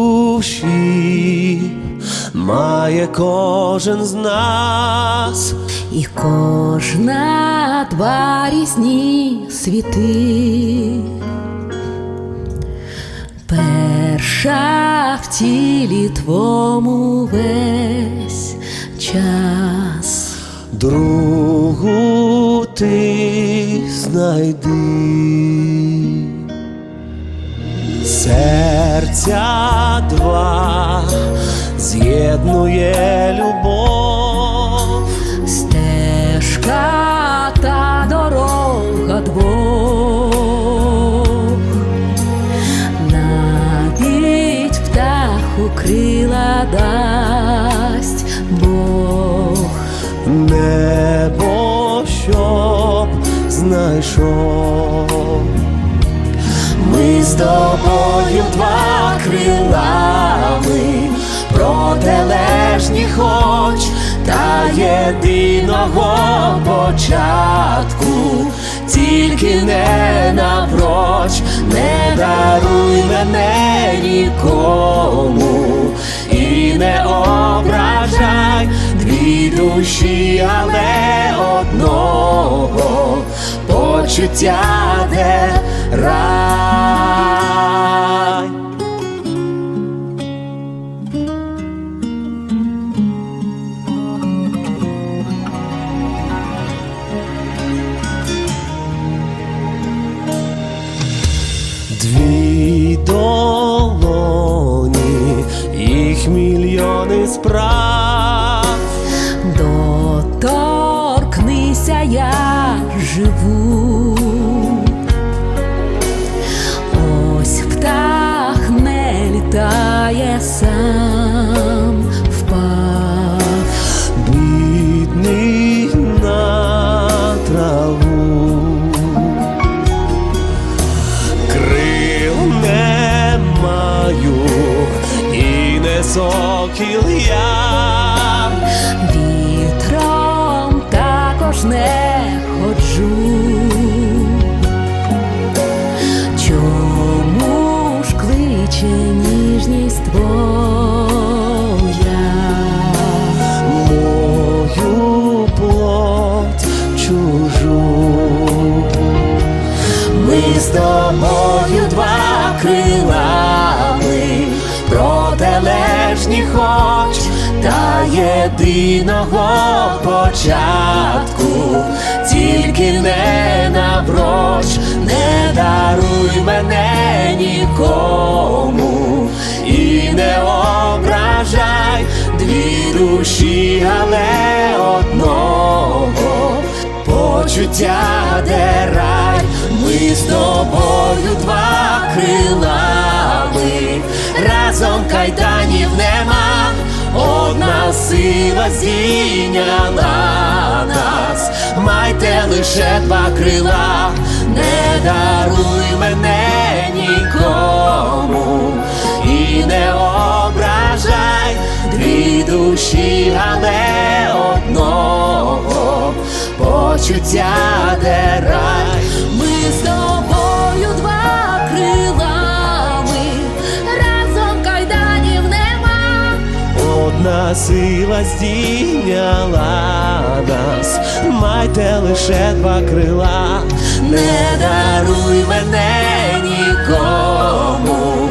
Душі має кожен з нас, І кожна два різні світи. Перша в тілі твому весь час. другу ти знайди. Серця два з'єднує любов. Стежка та дорога двох, навіть птаху крила дасть Бог, Небо щоб знайшов. Ми з тобою два крилами, протилежні хоч та єдиного початку, тільки не напроч, не даруй мене нікому. І не ображай дві душі, але одного. Почуття де рай. Мільйони справ. Сокіл я. Вітром також не ходжу. Чому ж кличе ніжність твоя? Мою плоть чужу. Ми з тобою протилежні хоч та єдиного початку, тільки не навроч, не даруй мене нікому. І не ображай дві душі, але одного. Почуття де рай, ми з тобою два крилами, разом кайданів нема, одна сила зійняла нас, майте лише два крила, не даруй мене нікому. І не ображай дві душі, але одного. Почуття де рай. Сила здійняла нас, майте лише два крила, не даруй мене нікому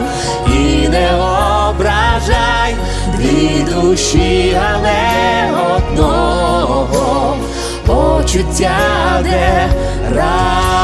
і не ображай дві душі, але одного. Почуття де рай.